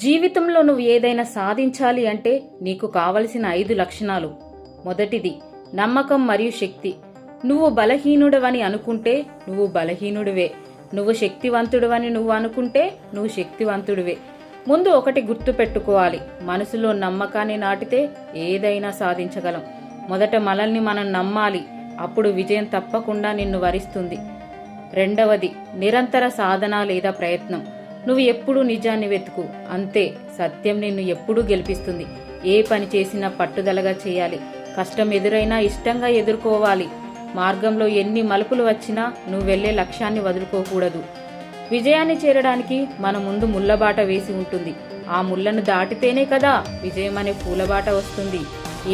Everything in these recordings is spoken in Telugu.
జీవితంలో నువ్వు ఏదైనా సాధించాలి అంటే నీకు కావలసిన ఐదు లక్షణాలు. మొదటిది నమ్మకం మరియు శక్తి. నువ్వు బలహీనుడవని అనుకుంటే నువ్వు బలహీనుడివే. నువ్వు శక్తివంతుడవని నువ్వు అనుకుంటే నువ్వు శక్తివంతుడివే. ముందు ఒకటి గుర్తు పెట్టుకోవాలి మనసులో నమ్మకాన్ని నాటితే ఏదైనా సాధించగలం. మొదట మనల్ని మనం నమ్మాలి. అప్పుడు విజయం తప్పకుండా నిన్ను వరిస్తుంది. రెండవది నిరంతర సాధన లేదా ప్రయత్నం. నువ్వు ఎప్పుడూ నిజాన్ని వెతుకు. అంతే సత్యం నిన్ను ఎప్పుడూ గెలిపిస్తుంది. ఏ పని చేసినా పట్టుదలగా చేయాలి. కష్టం ఎదురైనా ఇష్టంగా ఎదుర్కోవాలి. మార్గంలో ఎన్ని మలుపులు వచ్చినా నువ్వు వెళ్ళే లక్ష్యాన్ని వదులుకోకూడదు. విజయాన్ని చేరడానికి మన ముందు ముళ్ళబాట వేసి ఉంటుంది. ఆ ముళ్ళను దాటితేనే కదా విజయం అనే పూలబాట వస్తుంది.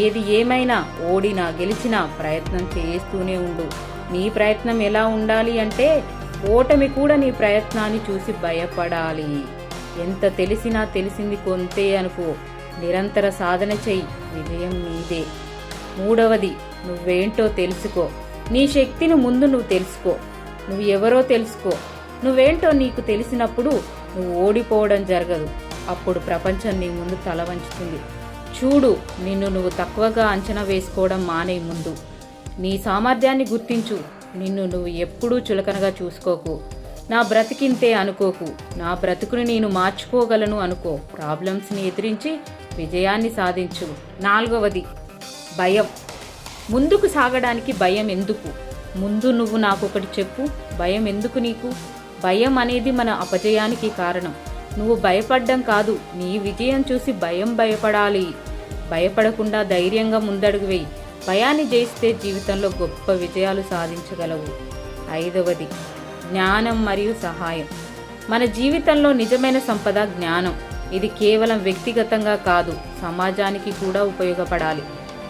ఏది ఏమైనా ఓడినా గెలిచినా ప్రయత్నం చేస్తూనే ఉండు. నీ ప్రయత్నం ఎలా ఉండాలి అంటే ఓటమి కూడా నీ ప్రయత్నాన్ని చూసి భయపడాలి. ఎంత తెలిసినా తెలిసింది కొంతే అనుకో. నిరంతర సాధన చెయ్యి. విజయం నీదే. మూడవది నువ్వేంటో తెలుసుకో. నీ శక్తిని ముందు నువ్వు తెలుసుకో. నువ్వు ఎవరో తెలుసుకో. నువ్వేంటో నీకు తెలిసినప్పుడు నువ్వు ఓడిపోవడం జరగదు. అప్పుడు ప్రపంచం నీ ముందు తల వంచుతుంది. చూడు నిన్ను నువ్వు తక్కువగా అంచనా వేసుకోవడం మానే ముందు. నీ సామర్థ్యాన్ని గుర్తించు. నిన్ను నువ్వు ఎప్పుడూ చులకనగా చూసుకోకు. నా బ్రతికింతే అనుకోకు. నా బ్రతుకుని నేను మార్చుకోగలను అనుకో. ప్రాబ్లమ్స్ని ఎదిరించి విజయాన్ని సాధించు. నాలుగవది భయం. ముందుకు సాగడానికి భయం ఎందుకు? ముందు నువ్వు నాకు ఒకటి చెప్పు. భయం ఎందుకు నీకు? భయం అనేది మన అపజయానికి కారణం. నువ్వు భయపడ్డం కాదు. నీ విజయం చూసి భయం భయపడాలి. భయపడకుండా ధైర్యంగా ముందడుగు వేయి. భయాన్ని జయిస్తే జీవితంలో గొప్ప విజయాలు సాధించగలవు. ఐదవది జ్ఞానం మరియు సహాయం. మన జీవితంలో నిజమైన సంపద జ్ఞానం. ఇది కేవలం వ్యక్తిగతంగా కాదు సమాజానికి కూడా ఉపయోగపడాలి.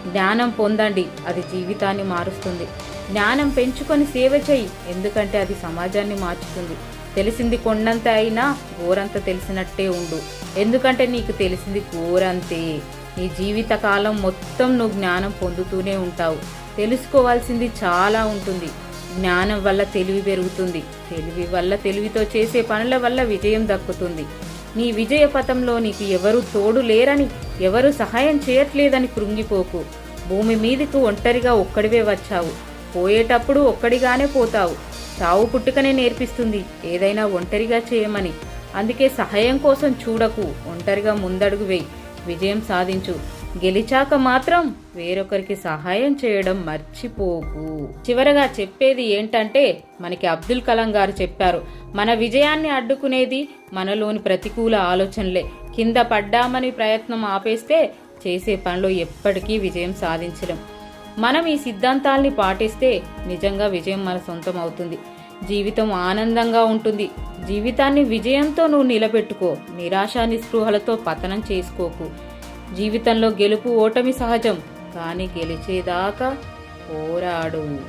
జ్ఞానం పొందండి అది జీవితాన్ని మారుస్తుంది. జ్ఞానం పెంచుకొని సేవ చెయ్యి ఎందుకంటే అది సమాజాన్ని మార్చుతుంది. తెలిసింది కొండంత అయినా గోరంత తెలిసినట్టే ఉండు. ఎందుకంటే నీకు తెలిసింది గోరంతే నీ జీవితకాలం మొత్తం నువ్వు జ్ఞానం పొందుతూనే ఉంటావు. తెలుసుకోవాల్సింది చాలా ఉంటుంది. జ్ఞానం వల్ల తెలివి పెరుగుతుంది. తెలివి వల్ల తెలివితో చేసే పనుల వల్ల విజయం దక్కుతుంది. నీ విజయ పథంలో నీకు ఎవరు తోడు లేరని ఎవరు సహాయం చేయట్లేదని కృంగిపోకు. భూమి మీదకు ఒంటరిగా ఒక్కడివే వచ్చావు. పోయేటప్పుడు ఒక్కడిగానే పోతావు. చావు పుట్టుకనే నేర్పిస్తుంది. ఏదైనా ఒంటరిగా చేయమని. అందుకే సహాయం కోసం చూడకు. ఒంటరిగా ముందడుగు వేయి. విజయం సాధించు. గెలిచాక మాత్రం వేరొకరికి సహాయం చేయడం మర్చిపోకు. చివరగా చెప్పేది ఏంటంటే మనకి అబ్దుల్ కలాం గారు చెప్పారు మన విజయాన్ని అడ్డుకునేది మనలోని ప్రతికూల ఆలోచనలే. కింద పడ్డామని ప్రయత్నం ఆపేస్తే చేసే పనిలో ఎప్పటికీ విజయం సాధించలేం. మనం ఈ సిద్ధాంతాల్ని పాటిస్తే నిజంగా విజయం మన సొంతం అవుతుంది. జీవితం ఆనందంగా ఉంటుంది. జీవితాన్ని విజయంతో నువ్వు నిలబెట్టుకో. నిరాశ నిస్పృహలతో పతనం చేసుకోకు. జీవితంలో గెలుపు ఓటమి సహజం. కానీ గెలిచేదాకా పోరాడు.